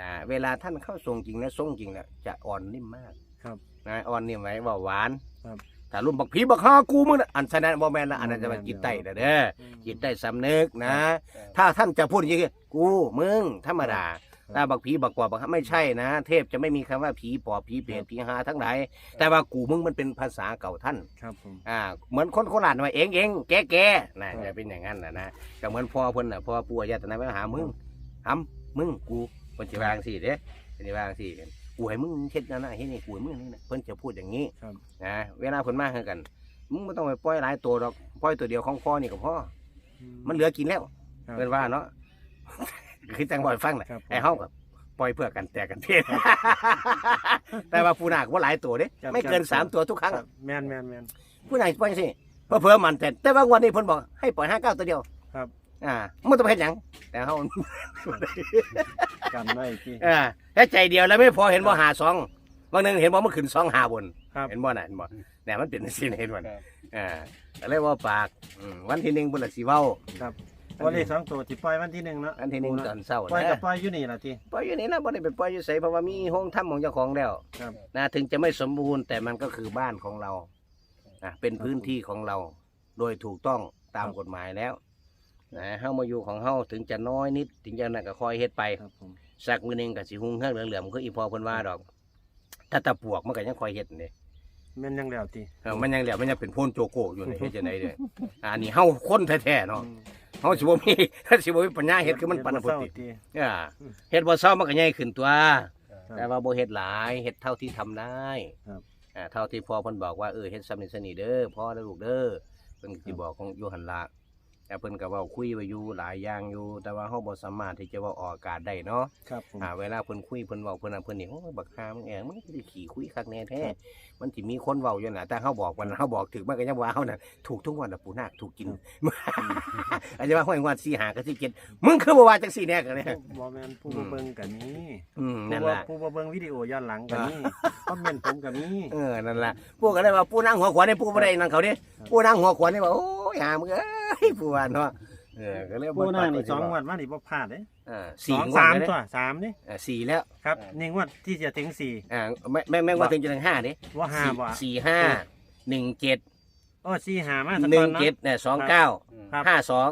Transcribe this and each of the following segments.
นะเวลาท่านเข้าทรงจริงแล้วทรงจริงแล้วจะอ่อนนิ่มมากครับนะอ่อนนิ่มไว้ว่าหวานครับถ้ารุ่มบักผีบักฮากูมึงน่ะอันฉะนั้นบ่แม่นละอันนั้นจะเป็นจิตใต้เด้อเด้อจิตใต้สำนึกนะ ถ้าท่านจะพูดอย่างนี้กูมึงธรรมดาถ้าบักผีบักปอบบักฮะไม่ใช่นะ เทพจะไม่มีคำว่าผีปอบผีเปรตผีหาทั้งหลายแต่ว่ากูมึงมันเป็นภาษาเก่าท่านครับผมอ่าเหมือนคนโคราชว่าเองเองแกแกนะครับจะเป็นอย่างนั้นนะนะก็เหมือนพ่อเพิ่นน่ะพ่อปู่ย่าตนายไปหามึงหำมึงกู เพิ่นสิวาจังสี่เด้เพิ่นสิวาจังสี่กูให้มึงเฮ็ดนั่นน่ะเฮ็ดนี่กูให้มึงนี่นะเพิ่นจะพูดอย่างนี้ครับ นะเวลาเพิ่นมาคือกันมึงไม่ต้องไปปล่อยหลายตัวดอกปล่อยตัวเดียวของพ่อนี่ก็พอมันเหลือกินแล้วครับเพิ่นว่าเนาะ คือจังบ่อยฟังน่ะครับไอ้เฮาก็ปล่อยเพื่อกันแตกกันเพศแต่ว่าปูนาคบ่หลายตัวเด้ครับไม่เกินครับ สามตัวทุกครั้งครับแมนแมนแมน ผู้ใหญ่ปล่อยสิเพื่อเพิ่มมันแต่แต่ว่างวันนี้เพิ่นบอกให้ปล่อยห้าเก้าตัวเดียวครับ อ่ามันต้องไปเฮ็ดหยังแต่เฮากันไว้ที่อ่าแค่ใจเดียวแล้วไม่พอเห็นบ่หาสองบางหนึงเห็นบ่มันขึ้นสองหาบน ครับเห็นบ่น่ะเห็นบ่เนี่ยมันเป็นสิ่งเห็นบ่ครับอ่าก็เลยว่าปากอืมวันที่หนึ่งพุ่นละสิเว้าครับวันเลขสองตัวที่ปล่อยวันที่หนึ่งเนาะวันที่หนึ่งตอนเช้าปล่อยนะกับปล่อยอยู่นี่ละทีปล่อยอยู่นี่นะบ่ได้ไปปล่อยอยู่ไสเพราะว่ามีห้องถ้ำของเจ้าของแล้วครับ นะถึงจะไม่สมบูรณ์แต่มันก็คือบ้านของเราอะเป็นพื้นที่ของเรา โดยถูกต้องตามกฎหมายแล้ว นะเฮามาอยู่ของเฮาถึงจะน้อยนิด ถึงจะนั่นก็คอยเฮ็ดไปครับผมสักมื้อหนึงก็สิหุงเครื่องเหลืองๆคืออีพอเพิ่นว่าดอก ถ้าตะปวกมันก็ยังคอยเฮ็ดนี่แม่นยังแล้วทีเออมันยังเหลือมันยังเป็นโพนโจโกอยู่นี่เฮ็ดจังไดเด้ออ่านี่เฮาคนแท้ๆเนาะอืมเฮาสิบ่มีถ้าสิบ่มีปัญญาเฮ็ดคือมันปานนั้นเศพุ่นร้าติทีอ่าเฮ็ดบ่เซามันก็ใหญ่ขึ้นตัว ครับแต่ว่าบ่เฮ็ดหลายเฮ็ดเท่าที่ทำได้ครับอ่าเท่าที่พ่อเพิ่นบอกว่าเออเฮ็ดซ้ำนี่ซะนี่เด้อพ่อเด้อลูกเด้อเพิ่นก็สิบอกของอยู่หั่นละ แต่เพิ่นก็เว้าคุยไว้อยู่หลายอย่างอยู่ แต่ว่าเฮาบ่สามารถที่จะเว้าออกอากาศได้เนาะครับผม อ่าเวลาเพิ่นคุยเพิ่นเว้าเพิ่นน่ะเพิ่นนี่โอ้ยบักหามึงแหงมึงสิขี้คุยคักแน่แท้มันสิมีคนเว้าอยู่น่ะแต่เฮาบอกวันนั้นเฮาบอกถึกมันก็ยังว่าเฮาน่ะถูกทุกวันน่ะปู่นาคถูกกิน อาจจะว่าห้อยงวด4 5กับ17มึงคือบ่ว่าจังซี่แน่กันเนี่ย บอแมนผู้บ่เบิ่งกันนี้อืมผู้นั่นบ่ล่ะ ผู้บ่เบิ่งวิดีโอย้อนหลังกันนี้คอมเมนต์ผมกันนี้ เออ นั่นล่ะปู่ก็เลยว่าปู่นั่งหัวขวานนี่ปู่บ่ได้นั่งเขาเด้ปู่นั่งหัวขวานนี่ว่าโอ้ ยหามึงเอ้ยปู่ว่าเนาะเออก็เลยบ่ผู้นั่งนี่ปสองปงวดมานี่บ่พลาดเด้เออสสี่องงวดสามเลยตัวสามนี่เออสี่แล้วครับนี่งวดที่จะถึงสี่ อ่าไม่ไม่ไม่ว่าถึงจะถึงห้าเด้ว่าห้าสี่บ่สี่ห้าหนึ่งเจ็ดโอ้สี่หามาสักหนึ่ก่งอนเนาะ เจ็ดเนี่ยสองเก้าครับ ห้าสอง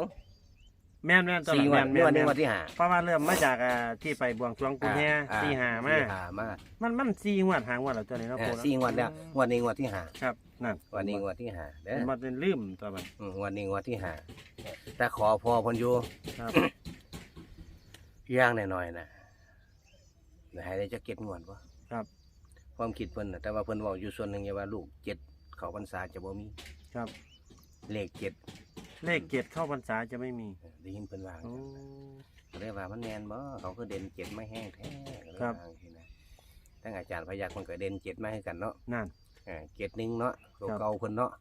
แม่นแม่นตัวสี่งวแม่ดนนี่แม่วันนนี้แม่นวันที่ห้าเพราะว่าเริ่มมาจากอ่าที่ไปบวงสรวงกุญแฮอ่สี่หามาสี่ห้ามามันมันสี่งวดหางวดแล้วตัวนี้เนาะเออปู่เนาะสี่งวดแล้วงวันนี้งวดที่ห้าครับนั่นวันนี้งวดที่ห้าเด้อมันเป็นลืมตัวมันอืมงวันนี้งวดที่ห้าแต่ขอพอเพนอยู่ครับ ย่างหน่อยๆนะนะให้ได้จะเก็บงวดบ่ครับ ความคิดเพิ่นน่ะแต่ว่าเพิ่นเว้าอยู่ส่วนหนึ่งอย่าว่าลูกเจ็ดเขาพรรษาจะบ่มีครับ เลขเจ็ด เลขเกียรติเข้าพรรษาจะไม่มีเออได้ยินเพิ่นว่าโอ้ก็เลยว่ามันแม่นบ่เขาก็เด่นเจ็ดไม่แห้งแท้ก็เลยครับ ว่าจังซี่นะทั้งอาจารย์พยักมันก็เด่นเจ็ดมาให้กันเนาะนั่น เออเจ็ดหนึงเนาะตัวครับเก่าเพิ่นเนาะ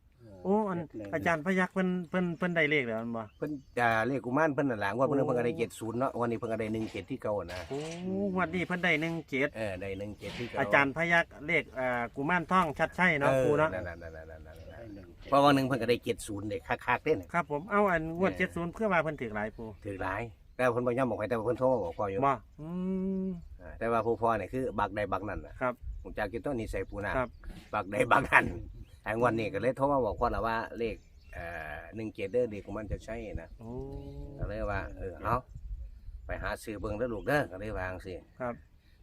โอ้อันอาจารย์พยักเพิ่นเพิ่นเพิ่นได้เลขแล้วอันบ่เพิ่นอ่าเลขกุมารเพิ่นน่ะหลังว่าเพิ่นนเพิ่นก็ได้เจ็ดศูนย์เนาะวันนี้เพิ่นก็ได้หนึ่งเจ็ดที่เก่านะโอ้งวันนี้เพิ่นได้หนึ่งเจ็ดเออได้หนึ่งเจ็ดที่เก่าอาจารย์พยักเลขอ่ากุมารทองชัดใช่เนาะออครูเนาะ นั่นๆๆๆๆ เพราะว่าหนึ่งเพิ่นก็ได้เจ็ดศูนย์เด็กคักๆเด้เนี่ยครับผมเอาอันงวดเจ็ดศูนย์เพื่อว่าเพิ่นถือหลายปูถือหลาย แต่เพิ่นบ่ยอมบอกใครแต่ว่าเพิ่นโทรมาบอกพ่ออยู่บ่อืมอ่าแต่ว่าผู้พ่อเนี่ยคือบักใดบักนั่นน่ะครับ ผมจากกินต้นนี้ใส่ปูนาครับ บักใดบักนั่นไอ้งวันนี้ก็เลยโทรมาบอกพ่อแล้วว่าเลขเอ่อหนึ่งเจ็ดเด้อเด็กของมันจะใช่นะโอ้ก็เลยว่าเออเอาไปหาซื้อเบิ่งแล้วลูกเด้อก็เลยวาจั่งสิครับ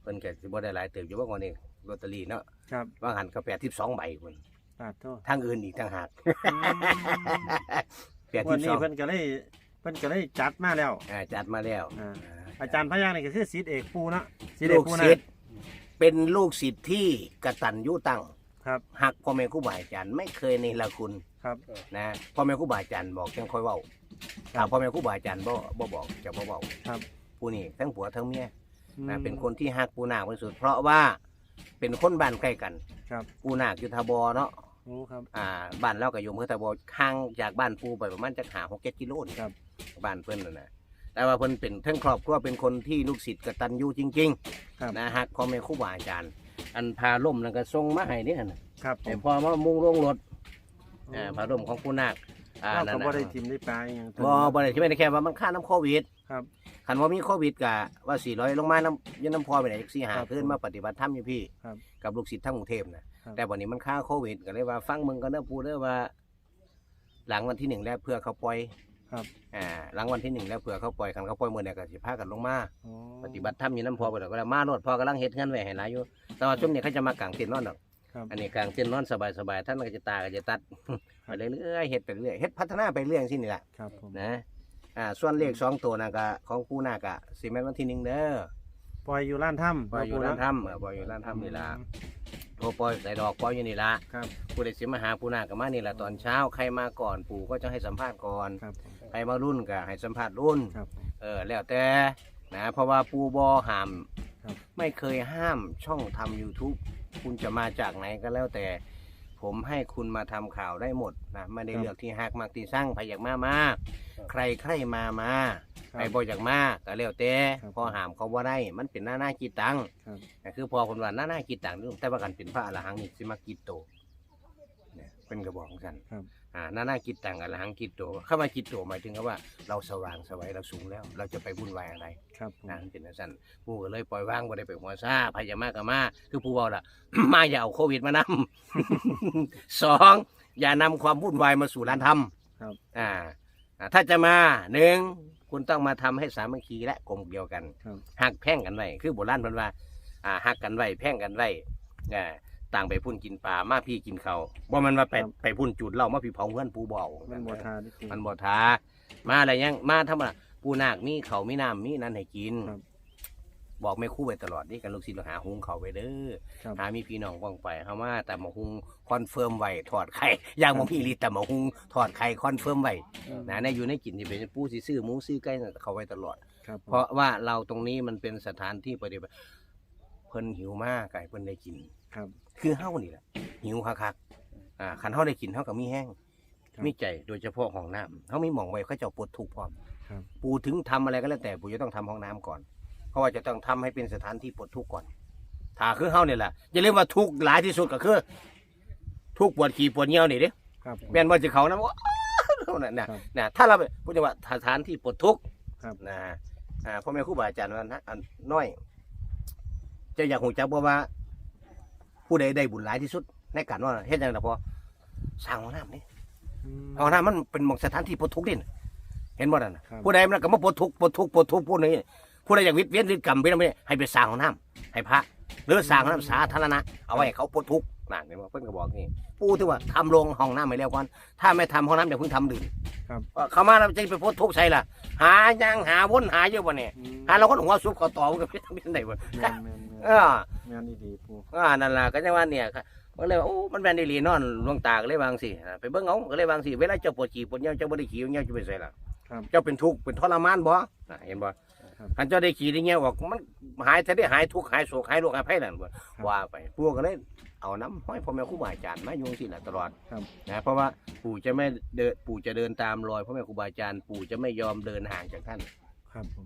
เพิ่นก็สิบ่ได้หลายเติบอยู่ว่าวันนี้ลอตเตอรี่เนาะครับ ว่าหันก็82ใบพุ่น ปาดโทษทางอื่นอีกต่างหากวันนี้82เพิ่นก็เลยเพิ่นก็เลยจัดมาแล้วอ่าจัดมาแล้วอ่าอาจารย์พยักนี่ก็คือศิษย์เอกปูเนาะศิษย์เอลูกกปูนะศิษย์เป็นลูกศิษย์ที่กตัญญูตั้งครับหักพ่อแม่ครูบาอาจารย์ไม่เคยในละคุณครับ นะพ่อแม่ครูบาอาจารย์บอกจังค่อยเว้าถ้าพ่อแม่ครูบาอาจารย์บ่บ่บอกจะบ่เว้าครับ ผู้นี้ทั้งผัวทั้งเมียอืมนะเป็นคนที่หักปูนาคที่สุด เพราะว่าเป็นคนบ้านใกล้กันครับ ปูนาคอยู่ทบอเนาะ โอ้ครับ อ่าบ้านเราก็อยู่อำเมืองทบอห่างจากบ้านปูไปประมาณจะหาหกเจ็ดกิโลนี่ครับ บ้านเพิ่นน่ะนะแต่ว่าเพิ่นเป็นทั้งครอบครัวเป็นคนที่ลูกศิษย์กตัญญูจริงครับ ๆนะหักพ่อแม่ครูบาอาจารย์ อันพาล่มนั่นก็ส่งมาให้นี่หั่นน่ะครับผแต่มพอมามุงลงรถอ่าพาล่มของปูนาคอ่าเรานั่ก็นบ่น่ะได้ทิมได้ปลาอหย่างบ่บ่ได้ที่ไม่ได้แค่ว่ามันค่าน้ำโควิดครับ คันว่ามีโควิดกะว่าสี่ร้อยลงมาน้ำยันน้ำพอไปไหนสี่หาครับขึ้นมาปฏิบัติธรรมอยู่พี่ ครับ กับลูกศิษย์ทั้งกรุงเทพนะ ครับ แต่วันนี้มันค่าโควิดก็เลยว่าฟังมึงก็เด้อปูเด้อว่า หลังวันที่หนึ่งแล้วเพื่อเขาปล่อยครับ อ่าหลังวันที่หนึ่งแล้วเผื่อเขาปล่อยคันเขาปล่อยมือเนี่ยก็สิพากันลงมา อ๋อปฏิบัติธรรมอยู่น้ำพอไปแล้วก็แล้วมาโนดพอกำลังเฮ็ดเงินไว้ให้หลายอยู่ แต่ว่าช่วงนี้เขาจะมากางเต็นท์นอนดอก ครับ อันนี้กางเต็นท์นอนสบายๆท่านก็จะตาก็จะตัด ไปเรื่อยๆเฮ็ดไปเรื่อยเฮ็ดพัฒนาไปเรื่อยที่นี่แหละครับผมนะอ่าส่วนเลขสองตัวนะก็ของปูนากะสิแม่นวันที่หนึ่งเด้อปล่อยอยู่ร้านถ้ำปล่อยอยู่ปูร้านะนถ้ำเออปล่อยอยู่ร้านถ้ำนี่ละ โทรปล่อยใส่ดอกปล่อยอยู่นี่ละครับ ผู้ใดสิมาหาปูนาก็มานี่ละตอนเช้าใครมาก่อนปู่ก็จะให้สัมภาษณ์ก่อน ครับผมใครมารุ่นก็ให้สัมภาษณ์รุ่น ครับผมเออแล้วแต่นะเพราะว่าปูบอห้าม ครับ ไม่เคยห้ามช่องทำ YouTube คุณจะมาจากไหนก็แล้วแต่ ผมให้คุณมาทำข่าวได้หมดนะไม่ได้เลือกที่หักมากที่สร้างใครอยากมามาใครใครมามาคใครรับบ่อยากมาก็แล้วแต่ครับ พอห้ามเขาว่าได้ มันเป็นหน้าหน้ากีตังครับก็คือพอคนว่าหน้าหน้ากีตังนี่แต่ว่ากันเป็นพระอรหังนี่สิมากีโตเนี่ยเป็นกระบอกของกันครับ อ่าหน้าหน้ากิจตังอรหังกิจโตเข้ามากิจโตหมายถึงว่า เราสว่างสวัยเราสูงแล้ว เราจะไปวุ่นวายอะไรครับผม นะมันเป็นสั้นผู้ก็เลยปล่อยว่างบ่ได้ไปหัวซ่าพยามากกับมาคือผู้บอกล่ะ มาอย่าเอาโควิดมานำ สองอย่านำความวุ่นวายมาสู่ร้านทครับำอ่าอ่า ถ้าจะมาหนึ่งคุณต้องมาทำให้สามัคคีและกลมเกลียวกัน ครับ หักแพ่งกันไว้ คือโบราณเพิ่นว่า อ่าหักกันไว้แพ่งกันไว้อ่า ต่างไปพุ่นกินปลามาพี่กินเขาวบ่แมันว่าไปครับ ไปพุ่นจุดเหล้ามาพี่เผาเพื่อนปูเบเอามันบัวทาดิมันบ่ทามาอะไรยังมาทำอะปูนาคมีเขาวมีน้ำมีนั่นให้กิน ครับบอกแม่ครู่ไปตลอดนี่กันลูกศิษย์ลูกหาหุงเขาวไปเด้อครับ หามีพี่น้องว่องไปเฮามาแต่มาหุงคอนเฟิร์มไว้ถอดไข่อย่างบ่พี่ลิแต่มาหุงถอดไข่คอนเฟิร์มไว้นะในอยู่ในกินที่เป็นปูสิซื้อหมูซื้อไก่นั่นเขาไว้ตลอด ครับผมเพราะว่าเราตรงนี้มันเป็นสถานที่ปฏิบัติเพิ่นหิวมากไก่เพิ่นได้กิน ครับ คือเฮานี่แหละหิวคักๆอ่าคันเฮาได้กินเฮาก็มีแห้งครับมีใจโดยเฉพาะห้องน้ำเฮามีหม่องไว้เขาเจ้าปวดทุกข์พร้อมครับ ปูถึงทำอะไรก็แล้วแต่ปูจะต้องทำห้องน้ำก่อน เพราะว่าจะต้องทำให้เป็นสถานที่ปลดทุกข์ก่อนถ้าคือเฮาเนี่ยแหละอย่าลืมว่าทุกข์หลายที่สุดก็คือ ทุกข์ปวดขี้ปวดเหี่ยวนี่เด้ ครับผมแม่นว่าสิเขานะว่านั่นน่ะครับนะถ้าเราไปพูดว่าสถานที่ปลดทุกข์ครับ นะอ่าพ่อแม่ครูบาอาจารย์ว่านะอันน้อย เจะอยากหูจักบ่ว่า ผู้ใดได้บุญหลายที่สุด ในการว่าเฮ็ดจังได๋พอสร้างห้องน้ำนี่อืมห้องน้ำมันเป็นหมองสถานที่ปลดทุกข์นี่น่ะเห็นบ่นั่นน่ะครับ ผู้ใดมันก็มาปลดทุกข์ปลดทุกข์ปลดทุกข์ผู้นี้ผู้ใดอยากวิทย์เวียนวิทย์กรรมไปนำให้ไปสร้างห้องน้ำให้พระหรือสร้างห้องน้ำสาธารณะเอาไว้ให้เขาปลดทุกข์ นั่นเห็นบ่เพิ่นก็บอกนี่ปู่ที่ว่าทำโรงห้องน้ำให้แล้วก่อนถ้าไม่ทำห้องน้ำอย่าเพิ่งทำดื่มครับ ว่าเขามาแล้วจะไปปลดทุกข์ใส่ล่ะ หายังหาวนหาเยอะบ่เนี่ยอืมหาเราคนหัวซุปเขาต่อมันก็เป็นได้บ่แม่นแม่นเอแม่นอแม่นดีๆปูอ่านั่นล่ะก็จังว่าเนี่ยก็เลยว่าโอ้มันแม่นอีหลีนอนหลวงตาก็เลยวาจั่งสิอ่าไปเบิ่งเอาก็เลยวาจั่งสิเวลาเจ้าปวดขี้ปวดเหี่ยวเจ้าบ่ได้ขี้เหี่ยวจะไปใส่ล่ะครับเจ้าเป็นทุกข์เป็นทรมานบ่น่ะเห็นบ่ครับ คันเจ้าได้ขี้ได้เหี่ยวออกมันหายจะได้หายทุกข์หายโศกหายโรคหายภัยนั่นบ่ว่าไปปู่ก็เลย เอาน้ำห้อยพ่อแม่ครูบาอาจารย์มาอยู่จังซี่แหละตลอดครับ นะเพราะว่าปู่จะไม่เดินปู่จะเดินตามรอยพ่อแม่ครูบาอาจารย์ปู่จะไม่ยอมเดินห่างจากท่าน ครับผม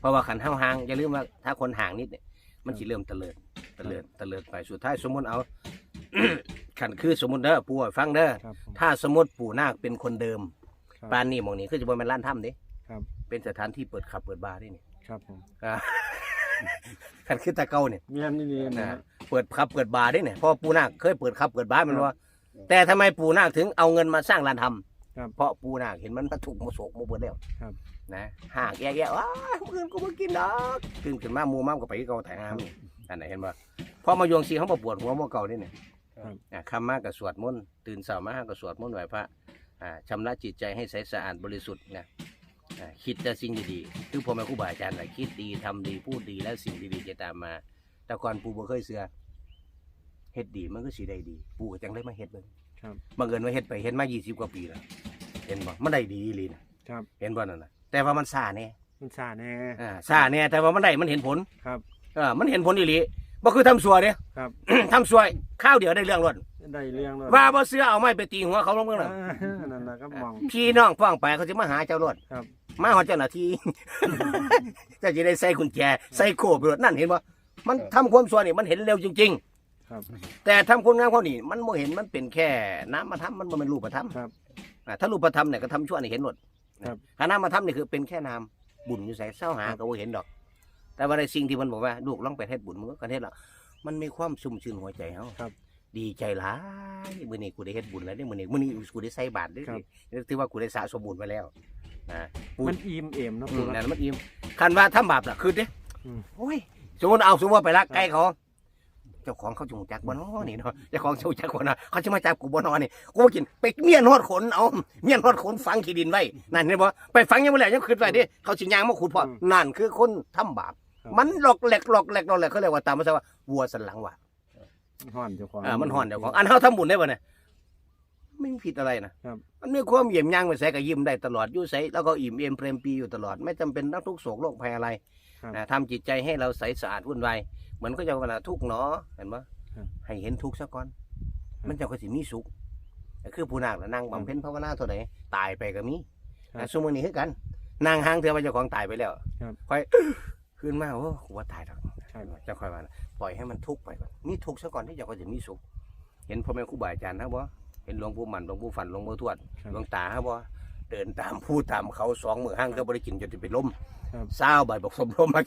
เพราะว่าขันห้างห่างอย่าลืมว่าถ้าคนห่างนิดเนี่ยมันจะเริ่มเตลิดเตลิดเตลิดไปสุดท้ายสมมติเอา ขันคือสมมติเด้อปู่ให้ฟังเด้อครับผม ถ้าสมมติปู่นาคเป็นคนเดิมครับ ปานนี้หมองนี้คือจะบ่เป็นร้านถ้ำเด้ครับ เป็นสถานที่เปิดขับเปิดบาร์นี่นี่ครับผมอ่า ขันคือตะเกาเนี่ยแม่นดีๆนะนะเปิดขับเปิดบาร์ได้เนี่ยเพราะปู่นาคเคยเปิดขับเปิดบาร์มันว่า แต่ทำไมปู่นาคถึงเอาเงินมาสร้างร้านทำครับเพราะปู่นาคเห็นมันมาถูกมาโศกมาเบิดแล้วครับ นะห่างแย่ๆว้ามื่นกูมากินดอกตื่นขึ้นมาหมูมั่มก็ไปที่เกาแต่งามนี่อันไหนเห็นบ่พอมาโยงซีเขามาปวดหัวโมเก่านี่เนี่ยครับ อ่าคำมากกับสวดมนต์ตื่นเช้ามาก็สวดมนต์ไหว้พระอ่าชำระจิตใจให้ใสสะอาดบริสุทธิ์นะอ่าคิดแต่สิ่งดีๆคือพ่อแม่ครูบาอาจารย์น่ะคิดดีทำดีพูดดีแล้วสิ่งดีๆจะตามมา แต่ก่อนปู่บ่เคยเสือ เฮ็ดดีมันก็สิได้ดี ปู่ก็จังได้มาเฮ็ดเบิ่งครับ บังเอิญว่าเฮ็ดไปเฮ็ดมา20กว่าปีแล้วเห็นบ่มันได้ดีอีหลีนะครับ เห็นบ่นั่นน่ะแต่ว่ามันซ่าแน่มันซาแน่ อ่าซ่าแน่แต่ว่ามันได้มันเห็นผลครับ เออมันเห็นผลอีหลีบ่คือทำสัวเด้ ครับ ทำสัวข้าวเดียวได้เรื่องล้วนได้เรื่องแล้วว่าบ่เสือเอาไม้ไปตีหัวเขาลงเมืองอ่านั่นนั่นแหละก็มอง พี่น้องฟ้องไปเขาจะมาหาเจ้ารถครับ มาหาเจ้าหน้าที่ เจ้าจะได้ใส่กุญแจใส่โคบรถนั่นเห็นบ่มันทำความสัวนี่มันเห็นเร็วจริง ครับๆแต่ทำคนงานเขานี่มันบ่เห็นมันเป็นแค่น้ำมาทำมันบ่เป็นรูปธรรมครับอ่าถ้ารูปธรรมเนี่ยก็ทำชั่วนี่เห็นหมดครับถ้าน้ำมาทำนี่คือเป็นแค่น้บุญอยู่ใส่เศร้าหาก็บ่เห็นดอก แต่ว่าในสิ่งที่มันบอกว่าลูกลองไปเฮ็ดบุญมันก็กันเฮ็ดละมันมีความชุ่มชื่นหัวใจเฮาครับดีใจหลายมื้อนี้กูได้เฮ็ดบุญแล้วเด้มื้อนี้มื้อนี้กูได้ใส่บาตรเด้ครับ ถือว่ากูได้สะสมบุญมาแล้วนะบุญ มันอิ่มเอมเนาะอืปูมนั่เนาะ นมันอิ่มคันว่าทำบาปล่ะคือเด้อืม โอ้ย สมมุติเอาสมมุติว่าไปรักไก่เขา เจ้าของเขาจงจักบ่น้อนี่เนาะเจ้าของจงจักบ่เนาะเขาจะมาจับกูบ่น้อนี่กูบ่กินไปเมียนฮอดขนเอาเมียนฮอดขนฝังขี้ดินไว้นั่นเห็นบ่ไปฝังยังบ่แล้วยังขึ้นไว้ดิเขาสิย่างมาขุดพอนั่นคือคนทำบาปครับมันหลอกแหลกหลอกแหลกหลอกแหลกเขาเรียกว่าตามภาษาว่าวัวสันหลังว่ะห่อนเจ้าของอ่ามันห่อนเดี๋ยวของอันเฮาทำบุญได้บ่เนี่ยไม่มีผิดอะไรนะครับมันมีความเยี่ยมย่างไปใส่ก็ยิ้มได้ตลอดอยู่ใส่แล้วก็อิ่มเอมเปรมปรีอยู่ตลอด ไม่จำเป็นต้องทุกข์โศกโรคภัยอะไรครับนะทำจิตใจให้เราใสสะอาดวุ่นวายเห มือนก็จะเวลาทุกข์เนาะเห็นปะครับให้เห็นทุกข์ซะก่อนครับมันจะก็สิมีสุขแต่คือผู้นางน่ะนั่งบำเพ็ญภาวนาเท่าไหร่ตายไปก็มีครับนะสมมือนี้คือกันนางห้างเธอว่าเจ้าของตายไปแล้วครับ ค่อย ขึ้นมาโอ้กูว่าตายแล้วครับ จะค่อยว่านะปล่อยให้มันทุกข์ไปก่อนมีทุกข์ซะก่อนที่จะก็จะมีสุข เห็นพ่อแม่ครูบาอาจารย์ครับบ่เห็นหลวงปู่มันหลวงปู่ฝันหลวงปู่ทวดครับ หลวงตาครับบ่เดินตามผู้ตามเขาสองมือห้างก็บ่ได้กินจนจะเป็นลม ครับเศร้าใบบอกสมลมมา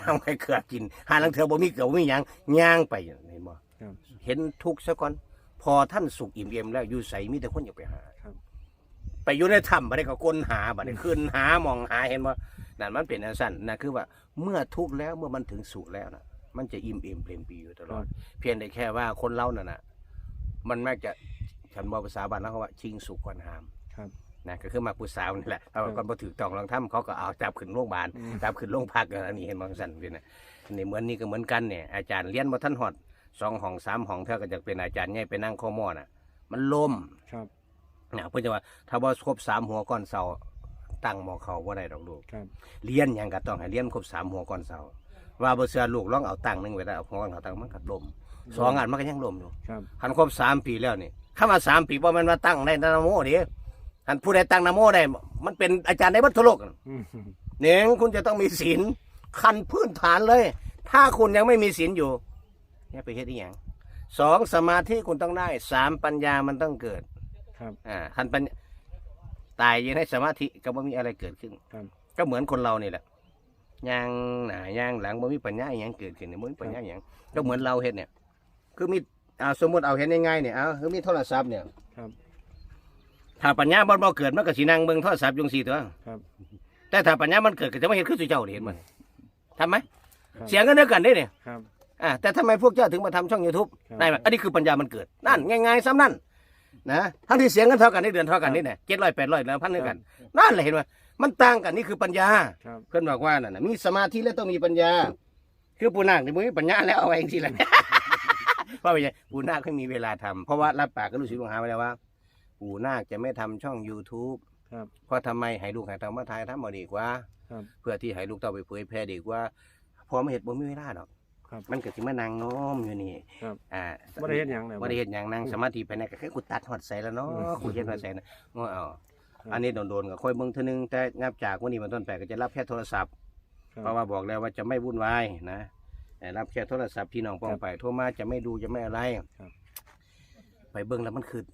ย่างไปเกือกินหาลังเธอบ่มีเกลือบ่มีหยังย่างไปเห็นบ่ครับ เห็นทุกข์ซะก่อน พอท่านสุขอิ่มเอมแล้วอยู่ใสมีแต่คนอยากไปหา ครับ ไปอยู่ในถ้ำบัดนี้ก็ก้นหาบัดนี้ขึ้นหามองหาเห็นบ่นั่นมันเป็นอันสั้นนะคือว่าเมื่อทุกข์แล้วเมื่อมันถึงสุขแล้วนะมันจะอิ่มเอมเปลี่ยนปีอยู่ตลอด เพียงแต่แค่ว่าคนเรานั่นน่ะมันมักจะฉันบอกภาษาบ้านแล้วเขาว่า ชิงสุขก่อนหามครับ นะก็คือมาปุสาวนี่แหละเอาก่อนพอถือตองรองถ้ำเขาก็เอาจับขึ้นโรงพยาบาลอืมจับขึ้นโรงพักอันนี้เห็นบางสันเป็นนะนี่เหมือนนี่ก็เหมือนกันเนี่ยอาจารย์เลี้ยนมาท่านหอดสองห้องสามห้องเท่าก็จะเป็นอาจารย์ใหญ่ไปนั่งข้อมอน่ะ มันล่มครับนะเพื่อจะว่าถ้าว่าครบสามหัวก้อนเสาตั้งหมอเขาว่าได้ดอกลูกครับเลี้ยนหยังก็ต้องให้เลี้ยนครบสามหัวก้อนเสาว่าบ่เสือลูกลองเอาตั้งหนึงไว้ได้เอาหัวก้อนเขาตั้งมันก็ล่มสองอันมันก็ยังล่มอยู่ครับคันครบสามปีแล้วนี่ข้ามาสามปีว่ามันมาตั้งได้นะโมดิ คันผู้ใดตั้งนะโมได้มันเป็นอาจารย์ในวัตถุโลกอืมหนึ่งคุณจะต้องมีศีลคันพื้นฐานเลย ถ้าคุณยังไม่มีศีลอยู่เนี่ยไปเฮ็ดอีหยังสองสมาธิคุณต้องได้สามปัญญามันต้องเกิด ครับอ่าคันปัญตายอยังในสมาธิก็ไม่มีอะไรเกิดขึ้นครับก็เหมือนคนเรานี่แหละย่างหน้าย่างหลังบ่มีปัญญาอหยังเกิดขึ้นเนี่ยบ่มีปัญญาอหยังก็เหมือนเราเฮ็ดเนี่ย คือมีอ่าสมมติเอาเห็นง่ายๆเนี่ยเอาคือมีโทรศัพท์เนี่ยครับ ถ้าปัญญาบ่บ่เกิดมันก็สินั่งเบิ่งโทรศัพท์อยู่สี่ตัวครับ แต่ถ้าปัญญามันเกิดก็จะไม่เห็นคือสุเจ้านี่เห็นมันทำไหมครับ เสียงกันเดียวกันได้เนี่ยครับ อ่าแต่ทำไมพวกเจ้าถึงมาทำช่อง YouTube ครับ ได้ไหมอันนี้คือปัญญามันเกิดนั่นง่ายๆซ้ำนั่นนะทั้งที่เสียงกันเท่ากันได้เดือนเท่ากันนี่เนี่ยเจ็ดร้อยแปดร้อยแล้วพันเท่ากันนั่นแหละเห็นไหมมันต่างกันนี่คือปัญญา ครับ เพื่อนบอกว่านั่นนะมีสมาธิแล้วต้องมีปัญญา คือปูนาคนี่มึงมีปัญญาแล้วเอาไว้เองทีละว่าไปไงปูนาคไม่มีเวลาทำเพราะว่ารับปากกับลูกศิษย์ลูกหาไว้แล้วว่า ปูนาคจะไม่ทำช่อง YouTube ครับ เพราะทำไมให้ลูกให้ทำมาทายทำมาดีกว่า ครับ เพื่อที่ให้ลูกเต้าไปเผยแพร่ดีกว่าพอมาเห็ดบ่มีเวลาดอก ครับ มันก็สิมานั่งน้อมอยู่นี่ครับอ่าบ่ได้เฮ็ดหยังเลยบ่ได้เฮ็ดหยังนั่งสมาธิไปไหนก็แค่กูตัดหอดใส่แล้วเนาะอืมกูเฮ็ดหอดใส่นะง้อเอาครับ อันนี้โดนๆก็ค่อยเบิ่งเทื่อนึงแต่นับจากวันนี้เป็นต้นไปก็จะรับแค่โทรศัพท์ครับเพราะว่าบอกแล้วว่าจะไม่วุ่นวายนะแต่รับแค่โทรศัพท์พี่น้องป้องไปโทรมาจะไม่ดูจะไม่อะไรครับ ไปเบิ่งแล้วมันขึ้น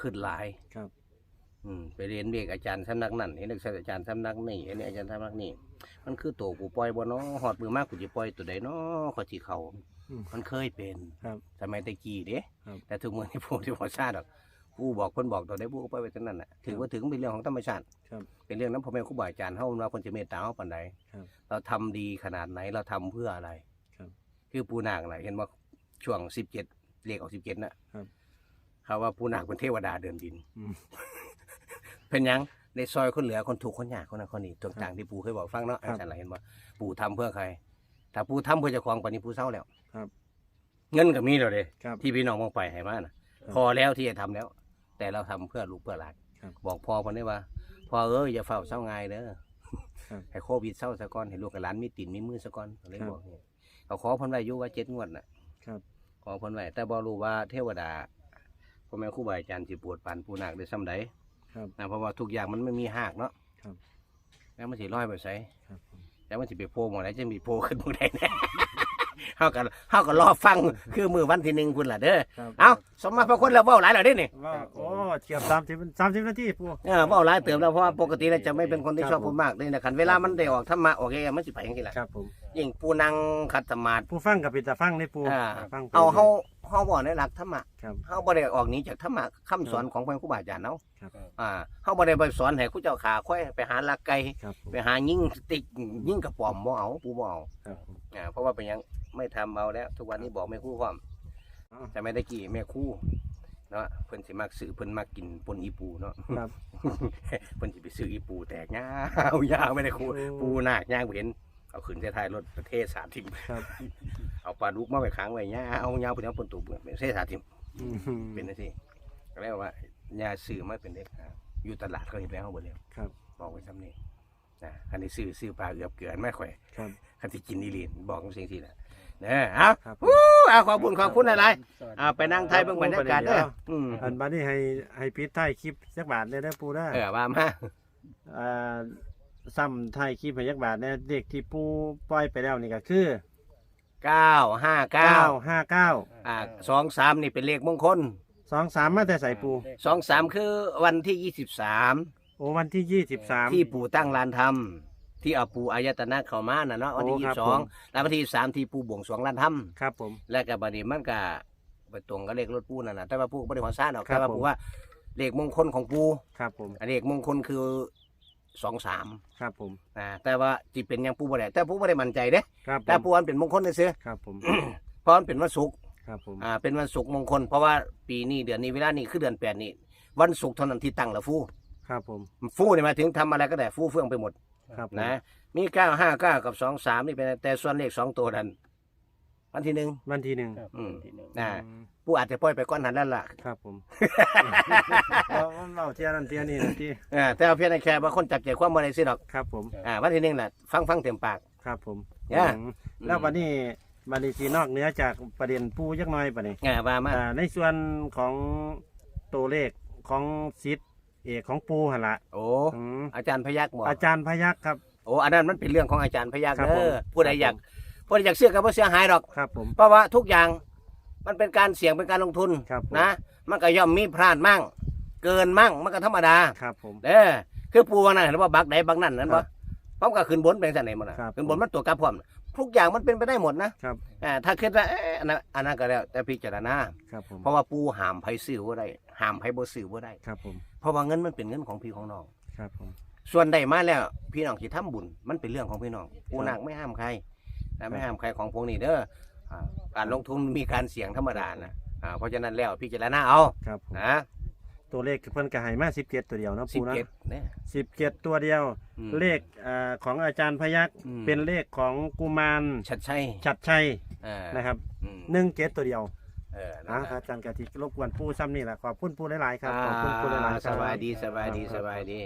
ขึ้นหลายครับ อืมไปเรียนเรียกอาจารย์สำนักนั่นเห็นอาจารย์สำนักนี่เห็นอาจารย์สำนักนี่มันคือตัวกูปล่อยบ่เนาะหอดมือมากกูจะปล่อยตัวใดเนาะขอจีเขา อืมมันเคยเป็นครับสมัยแตะกี้เด้ครับ แต่ทุกมือนี่ผู้ที่พอชาติหรอกผู้บอกคนบอกตัวใดผู้ก็ปล่อยไปทั้งนั้นน่ะถือว่าถึงเป็นเรื่องของธรรมชาติ ครับ เป็นเรื่องนั้นพ่อแม่ครูบาอาจารย์เฮาว่าคนจะเมตตาเฮาปานใดครับเราทำดีขนาดไหนเราทำเพื่ออะไรครับคือปูนางน่ะเห็นว่าช่วงสิบเจ็ดเลขออกสิบเจ็ดน่ะ เขาว่าปูนางเป็นเทวดาเดินดิน อืม เป็นหยังในซอยคนเหลือคนถูกข์คนยากคนนั้นคนนี้ต่างๆที่ปู่เคยบอกฟังเนาะครัอาบจารย์ล่ะเห็นว่าปู่ทำเพื่อใครถ้าปู่ทำเพื่อเจ้าของปานนี้ปู่เศร้าแล้วครับเงินก็มีแล้วเด้ครับที่พี่น้องมองไปให้มาน่ะ ครับพอแล้วที่จะทำแล้ว แต่เราทำเพื่อลูกเพื่อหลานครับ บอกพ่อคนนี้ว่าพ่อเอ้ยอย่าเฝ้าเศร้าง่ายเด้อครับให้โควิดเศร้าซะก่อนให้ลูกกับหลานมีตินมีมือซะก่อนก็เลยครับบอกเนี่ยเขาขอเพันไว้อยู่ว่าเจ็ดงวดน่ะครับ ขอเพันไว้แต่บ่รู้ว่าเทวดา พ่อแม่ครูบาอาจารย์สิปวดปานปูนักได้ซ้ำใดครับ นะเพราะว่าทุกอย่างมันไม่มีหากเนาะครับ แล้วมันสิร้อยไปใส่ครับผมแล้วมันสิไปโผล่หมองไหนจะมีโผล่ขึ้นหมองไหนแน่เฮาก็เฮาก็รอฟังคือมือวันที่หนึ่งพุ่นล่ะเด้อครับเอาสมมาพระคุณแล้วเว้าหลายแล้วเด้นี่ว่าโอ้เกือบสามสิบสามสิบนาทีปู เออเว้าหลายเติมแล้วเพราะว่าปกติแล้วจะไม่เป็นคนที่ครับชอบพูดมากเลยนะคันเวลามันได้ออกธรรมะออกแก่มันสิไปจังซี่ล่ะครับผม ยิ่งปูนังคัดสมาธิ ผู้ฟังกับปิตาฟังในปูอ่า ฟังไปเอาเฮา เฮาบ่ได้หลักธรรมะครับ เฮาบ่ได้ออกหนีจากธรรมะคำสอนของพระครูบาอาจารย์เนาะครับ อ่าเฮาบ่ได้ไปสอนให้ผู้เจ้าขาค่อยไปหาลักไก่ครับผมไปหายิงสติ๊กยิงกระป๋อมบ่เอาปูบ่เอาครับผม อ่าเพราะว่าเป็นหยังไม่ทำเอาแล้ว ทุกวันนี้บอกแม่ครู่ความอ๋อ จะไม่ได้กี่แม่ครู่เนาะเพิ่นสิมักซื้อเพิ่นมักกินปนอีปูเนาะ ครับ เพิ่นสิไปซื้ออีปูแตกยาวยาวไม่ได้ครู่โอ้ปูนากย่างบ่เห็น เอาขึ้นท้ายรถประเทศสาธิมครับ เอาปลาดุกมาไว้ค้างไว้ยาเอายาวไปเอาปนตุบเป็นเทศสาธิมอืมเป็นจังซี่ก็แล้วว่ายาซื้อมาเป็นเด็กอ่าอยู่ตลาดเขาเห็นแล้วเบ่แล้วครับ บอกไว้ซ้ำนี้นะอันนี้ซื้อซื้อปลาเอือบเกลือนไม่ค่อยครับ คันที่กินนี่ลีนบอกสิ่งที่ละเนี่ยเอาครับวู้เอาขอบคุณขอบคุณอะไรเอาไปนั่งไทยเบิ่งบรรยากาศเด้ออืมอันบัดนี้ให้ให้ปิดท้ายคลิปสักบาทได้ได้อปูได้เออว่ามา อ่า ซ้ำท้ายคลิปให้ยักบาทเนี่ยเด็กที่ปูปล่อยไปแล้วนี่ก็คือเก้าห้าเก้าเก้าห้าเก้าอ่าสองสามนี่เป็นเลขมงคลสองสามมาแต่ใส่ปูสองสามคือวันที่ยี่สิบสามโอ้วันที่ยี่สิบสาม ที่ปู่ตั้งลานธรรมที่เอาปู่อายตนะเข้ามาน่ะเนาะวันที่โอ้ยี่ครัสิบ บสองผมแล้ววันที่สามที่ปู่บวงสรวงลานธรรม ครับผม และก็บัดนี้มันก็ไปตรงกับเลขรถปู่นั่นน่ะแต่ว่าปู่ก็บ่ได้ขอซ่านหรอกครับแต่ว่าผม ปู่ว่าเลขมงคลของปู่ครับผม อันเลขมงคลคือ สองสามครับผมอ่าแต่ว่าจิเป็นหยังปู่บ่ได้แต่ปู่บ่ได้มั่นใจเด้ครับผแต่มปู่อันเป็นมงคลซื่อครับผมๆเพราะมันเป็นวันศุกร์ครับผมอ่าเป็นวันศุกร์มงคล เพราะว่าปีนี้เดือนนี้เวลานี้คือเดือนแปดนี่วันศุกร์เท่านั้นที่ตั้งละฟู่ครับผมฟู่นี่หมายถึงทำอะไรก็ได้ฟู่เฟื่องไปหมดครับผมนะมีเก้าห้าเก้ากับสองสามนี่เป็นแต่ส่วนเลขสองตัวนั้น วันที่หนึ่งวันที่หนึ่งอืมอือ่ามปู่อาจจะปล่อยไปก้อนหันแล้วล่ะครับผมเราเราเที่ยนั่นเที่ยนี่นะที่อ่าแต่เอาเพียงแต่แค่ว่าคนจับใจความบ่ได้สิดอกครับผมอ่าวันที่หนึ่งแหละฟังฟังเต็มปาก ครับผมเนี่ยอืมแล้ววันนี้วันนี้สีนอกเหนือจากประเด็นปูยักหน้อยปะนี่อ่าว่ามาอ่าในส่วนของตัวเลขของซิดเอกของปูหันละโอ้อืมอาจารย์พยักบอกอาจารย์พยักครับ โอ้อันนั้นมันเป็นเรื่องของอาจารย์พยักครับเด้อผมผู้ใดอยาก ผู้ใดอยากเชื่อก็บ่เสียหายหรอก ครับผม เพราะว่าทุกอย่างมันเป็นการเสี่ยงเป็นการลงทุนครับผม นะ มันก็ย่อมมีพลาดมั่ง เกินมั่งมันก็ธรรมดาครับผม เด้อคือปูว่านั่นเห็นว่าบักใดบักนั่นนั่นครับ่บพร้อมกับขึ้นบนเป็นสันไหนหมดนะครับขึ้นบนมันตัวกลับพร้อมทุกอย่างมันเป็นไปได้หมดนะครับ อ่าถ้าคิดว่าเอ๊ะอันนั้นอันนั้นก็แล้วแต่พิจารณา ครับผม เพราะว่าปูห้ามไผซื้อบ่ได้ห้ามไผบ่ซื้อบ่ได้ ครับผม เพราะว่าเงินมันเป็นเงินของพี่ของน้อง ครับผม ส่วนได้มาแล้วพี่น้องที่ทำบุญมันเป็นเรื่องของพี่น้องปูครับนาคไม่ห้ามใคร นะไม่ห้ามใครของพวกนี้เด้ออ่าการลงทุนมีการเสี่ยงธรรมดานะอ่าเพราะฉะนั้นแล้วพี่เจารณาเอาครับผมนะตัวเลขเพิ่นก็ให้มาสิบเจ็ดตัวเดียวเนาะสิบปูนะเอ็ดเนี่ยสิบเจ็ดตัวเดียว อืมเลขอ่าของอาจารย์พยักอืม เป็นเลขของกุมารชัดใช่ชัดชัยอ่านะครับอืมหนึ่งเจ็ดตัวเดียวเออนะนะอาจารย์กะทิรบกวนปูซ้ำนี่แหละขอบคุณปูหลายๆครับอ่าขอบคุณปูหลายๆคสรับบายดีสบายดีสบายดี